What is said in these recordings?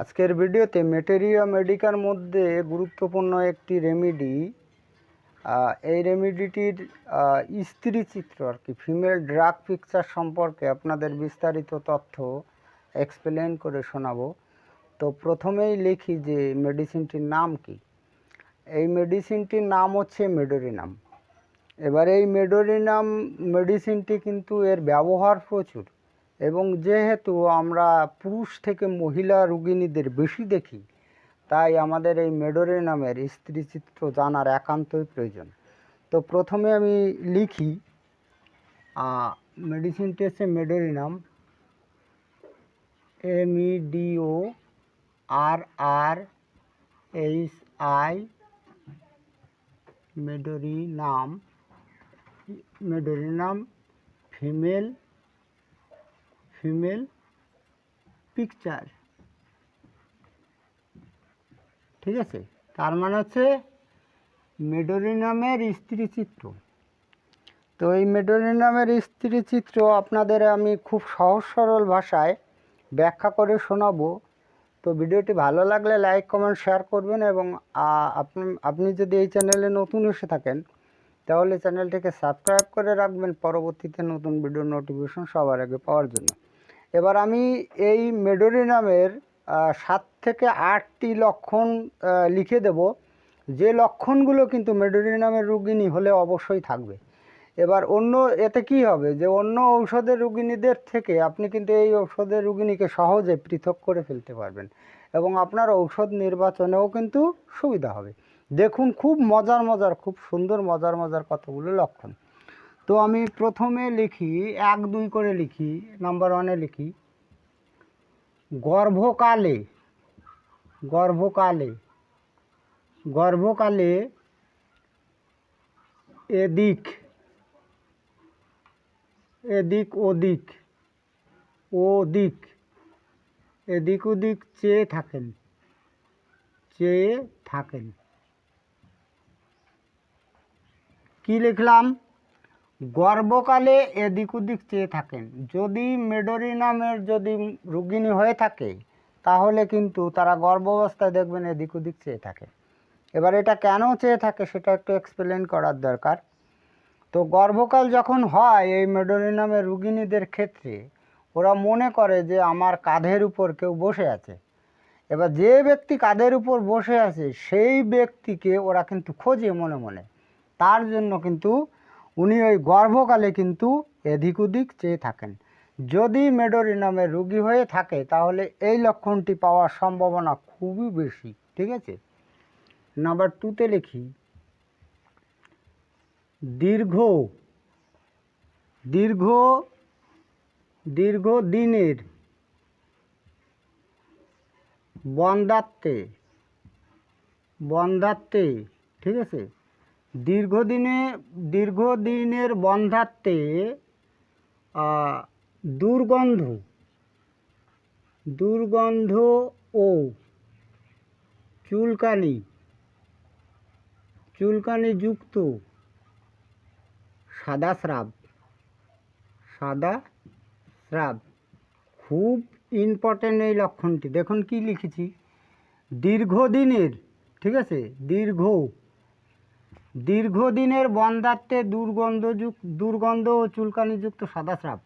আজকের ভিডিওতে materia Medicare মধ্যে গুরুত্বপূর্ণ একটি রেমিডি এই রেমিডিটির স্ত্রী চিত্র আর কি ফিমেল ড্রাগ পিকচার সম্পর্কে আপনাদের বিস্তারিত তথ্য এক্সপ্লেন করে শোনাবো। তো প্রথমেই লিখি যে মেডিসিনটির নাম কি। এই মেডিসিনটির নাম হচ্ছে মেডোরিনাম। এবার এই মেডোরিনাম মেডিসিনটি কিন্তু এর ব্যবহার প্রচুর। এবং যেহেতু আমরা পুরুষ থেকে মহিলা রোগিণীদের বেশি দেখি, তাই আমাদের এই মেডোরিনামের স্ত্রীচিত্র জানার একান্তই প্রয়োজন। তো প্রথমে আমি লিখি মেডিসিনটি হচ্ছে medorrhinum M E D O R R H I medorrhinum medorrhinum female female picture ঠিক আছে? তার মানে হচ্ছে মেডোরিনামের স্ত্রী চিত্র। তো এই মেডোরিনামের স্ত্রী চিত্র আপনাদের আমি খুব সহজ সরল ভাষায় ব্যাখ্যা করে শোনাবো। তো ভিডিওটি ভালো লাগলে লাইক, কমেন্ট, শেয়ার করবেন এবং আপনি আপনি যদি এই চ্যানেলে নতুন এসে থাকেন, তাহলে চ্যানেলটিকে সাবস্ক্রাইব করে রাখবেন। পরবর্তীতে নতুন ভিডিও নোটিফিকেশন সবার আগে পাওয়ার জন্য। এবার আমি এই মেডোরিনামের সাত থেকে আটটি লক্ষণ লিখে দেব। যে লক্ষণগুলো কিন্তু মেডোরিনামের রুগিনী হলে অবশ্যই থাকবে। এবার অন্য, এতে কি হবে? যে অন্য ঔষধের রুগিনীদের থেকে আপনি কিন্তু এই ঔষধের রুগিনীকে সহজে পৃথক করে ফেলতে পারবেন এবং আপনার ঔষধ নির্বাচনেও কিন্তু সুবিধা হবে। দেখুন, খুব মজার মজার, খুব সুন্দর, মজার মজার কতগুলো লক্ষণ। তো আমি প্রথমে লিখি, এক, দুই করে লিখি নাম্বার ওয়ানে লিখি, গর্ভকালে গর্ভকালে গর্ভকালে এদিক এদিক, ওদিক ওদিক, এদিক, ওদিক, চেয়ে থাকেন চেয়ে থাকেন। কি লিখলাম? গর্ভকালে এদিক ওদিক চেয়ে থাকেন। যদি মেডোরি নামের যদি রুগিনী হয়ে থাকে, তাহলে কিন্তু তারা গর্ভাবস্থায় দেখবেন এদিক ওদিক চেয়ে থাকে। এবার এটা কেন চেয়ে থাকে সেটা একটু এক্সপ্লেন করার দরকার। তো গর্ভকাল যখন হয় এই মেডোরি নামের রুগিনীদের ক্ষেত্রে, ওরা মনে করে যে আমার কাঁধের উপর কেউ বসে আছে। এবার যে ব্যক্তি কাঁধের উপর বসে আছে, সেই ব্যক্তিকে ওরা কিন্তু খোঁজে মনে মনে। তার জন্য কিন্তু উনি ওই গর্ভকালে কিন্তু এদিক ওদিক চেয়ে থাকেন। যদি মেডোরি নামের রুগী হয়ে থাকে, তাহলে এই লক্ষণটি পাওয়ার সম্ভাবনা খুবই বেশি, ঠিক আছে? নাম্বার টুতে লিখি। দীর্ঘ দীর্ঘ দীর্ঘ দিনের বন্দাত্মে বন্ধাত্মে, ঠিক আছে? দীর্ঘদিনে, দীর্ঘদিনের বন্ধাত্মে দুর্গন্ধ দুর্গন্ধ ও চুলকানি চুলকানি যুক্ত সাদা স্রাব সাদা স্রাব। খুব ইম্পর্ট্যান্ট এই লক্ষণটি। দেখুন কি লিখেছি। দীর্ঘদিনের, ঠিক আছে? দীর্ঘ দীর্ঘদিনের বন্ধাত্মে দুর্গন্ধযুক্ত, দুর্গন্ধ ও চুলকানিযুক্ত সাদা স্রাব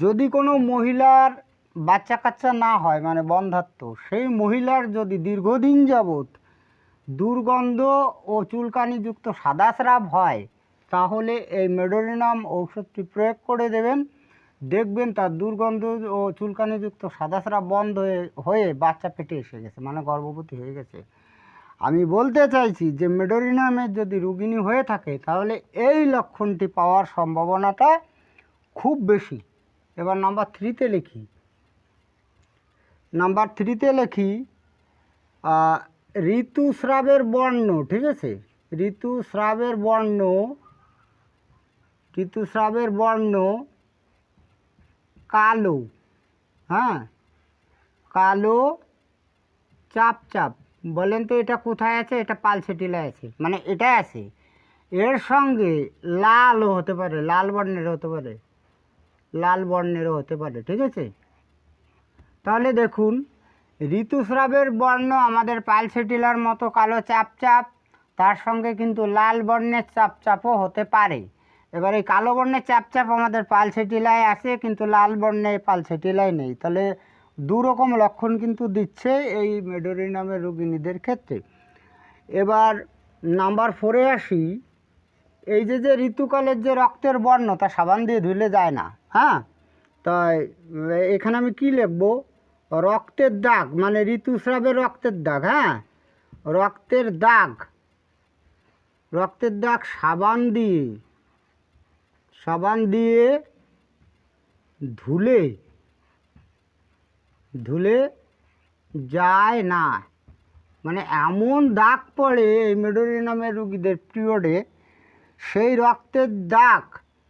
যদি কোনো মহিলার বাচ্চা কাচ্চা না হয় মানে বন্ধাত্ম সেই মহিলার যদি দীর্ঘদিন যাবৎ দুর্গন্ধ ও চুলকানিযুক্ত সাদা স্রাব হয়, তাহলে এই মেডোরিনাম ঔষধটি প্রয়োগ করে দেবেন। দেখবেন তার দুর্গন্ধ ও চুলকানিযুক্ত সাদা স্রাব বন্ধ হয়ে বাচ্চা পেটে এসে গেছে মানে গর্ভবতী হয়ে গেছে। আমি বলতে চাইছি যে মেডোরিনামের যদি রুগিনী হয়ে থাকে, তাহলে এই লক্ষণটি পাওয়ার সম্ভাবনাটা খুব বেশি। এবার নাম্বার থ্রিতে লিখি। নাম্বার থ্রিতে লিখি ঋতুস্রাবের বর্ণ, ঠিক আছে? ঋতুস্রাবের বর্ণ ঋতুস্রাবের বর্ণ কালো হ্যাঁ? কালো চাপ চাপ বলেন তো এটা কোথায় আছে? এটা পালসেটিলায় আছে। মানে এটা আছে। এর সঙ্গে লালও হতে পারে, লাল বর্ণের হতে পারে, লাল বর্ণেরও হতে পারে, ঠিক আছে? তাহলে দেখুন, ঋতুস্রাবের বর্ণ আমাদের পালসেটিলার মতো কালো চাপ চাপ তার সঙ্গে কিন্তু লাল বর্ণের চাপ চাপও হতে পারে। এবার এই কালো বর্ণের চাপ চাপ আমাদের পালসেটিলায় আছে, কিন্তু লাল বর্ণে পালসেটিলায় নেই। তাহলে দু রকম লক্ষণ কিন্তু দিচ্ছে এই মেডোরি নামের রোগিণীদের ক্ষেত্রে। এবার নাম্বার ফোরে আসি, এই যে যে ঋতুকালের যে রক্তের বর্ণ, তা সাবান দিয়ে ধুলে যায় না হ্যাঁ? তাই, এখানে আমি কি লিখব? রক্তের দাগ মানে ঋতুস্রাবের রক্তের দাগ হ্যাঁ? রক্তের দাগ রক্তের দাগ সাবান দিয়ে সাবান দিয়ে ধুলে ধুলে যায় না। মানে এমন দাগ পড়ে এই মেডোরি নামের রুগীদের পিরিয়ডে, সেই রক্তের দাগ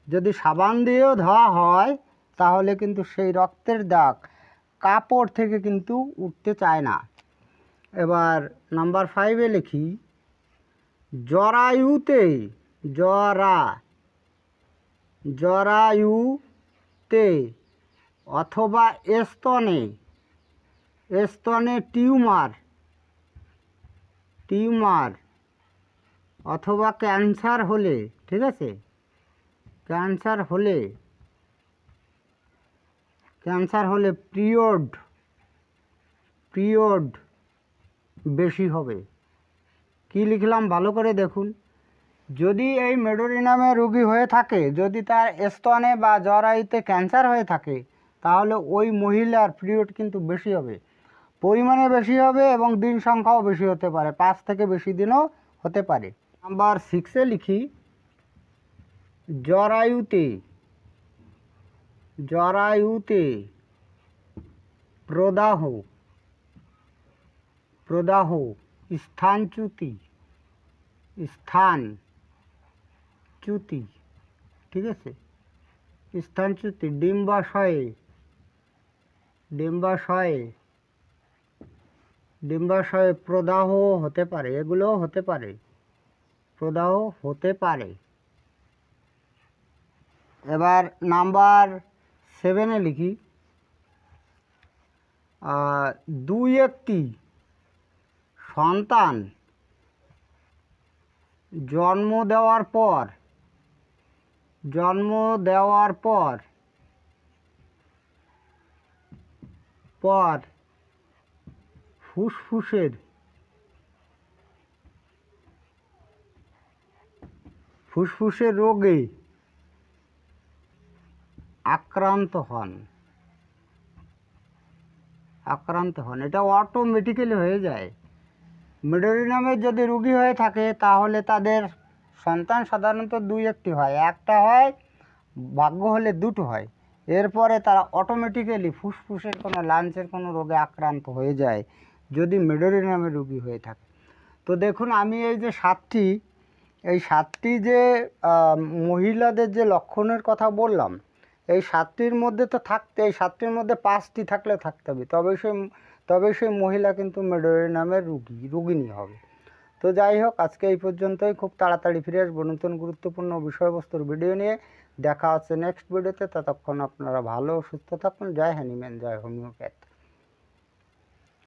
যদি সাবান দিয়েও ধোয়া হয়, তাহলে কিন্তু সেই রক্তের দাগ কাপড় থেকে কিন্তু উঠতে চায় না। এবার নাম্বার ফাইভে লিখি, জরায়ুতে, জরা, জরায়ুতে অথবা স্তনে স্তনে টিউমার টিউমার অথবা ক্যান্সার হলে, ঠিক আছে? ক্যান্সার হলে ক্যান্সার হলে পিরিয়ড পিরিয়ড বেশি হবে। কি লিখলাম? ভালো করে দেখুন। যদি এই মেডোরিনামে রোগী হয়ে থাকে, যদি তার স্তনে বা জরায়ুতে ক্যান্সার হয়ে থাকে, তাহলে ওই মহিলার পিরিয়ড কিন্তু বেশি হবে। পরিমাণে বেশি হবে এবং দিন সংখ্যাও বেশি হতে পারে। পাঁচ থেকে বেশি দিনও হতে পারে। নাম্বার সিক্সে লিখি, জরায়ুতে জরায়ুতে প্রদাহ প্রদাহ স্থানচ্যুতি স্থান চ্যুতি, ঠিক আছে? স্থানচ্যুতি ডিম্বাশয়ে ডিম্বাশয়ে ডিম্বাশয়ে প্রদাহ হতে পারে, এগুলোও হতে পারে। প্রদাহ হতে পারে। এবার নাম্বার সেভেনে লিখি। দুই একটি সন্তান জন্ম দেওয়ার পর, জন্ম দেওয়ার পর পর ফুসফুসের ফুসফুসের রোগে আক্রান্ত হন। আক্রান্ত হন। এটা অটোমেটিক্যালি হয়ে যায়। মিডরি যদি রুগী হয়ে থাকে, তাহলে তাদের সন্তান সাধারণত দুই একটি হয়। একটা হয়, ভাগ্য হলে দুটো হয়। এরপরে তারা অটোমেটিক্যালি ফুসফুসের কোনো, লাঞ্চের কোনো রোগে আক্রান্ত হয়ে যায়। যদি মেডরি নামে রুগী হয়ে থাকে। তো দেখুন, আমি এই যে সাতটি, এই সাতটি যে মহিলাদের যে লক্ষণের কথা বললাম, এই সাতটির মধ্যে তো থাকতে, এই সাতটির মধ্যে পাঁচটি থাকলে থাকতে হবে। তবে সে, তবে সেই মহিলা কিন্তু মেডোরি নামের রুগী রুগিনী হবে। তো যাই হোক, আজকে এই পর্যন্তই। খুব তাড়াতাড়ি ফিরে আসব নতুন গুরুত্বপূর্ণ বিষয়বস্তুর ভিডিও নিয়ে। দেখা হচ্ছে নেক্সট ভিডিওতে ততক্ষণ আপনারা ভালো, সুস্থ থাকুন। জয় হ্যানিম্যান জয় হোমিওপ্যাথ।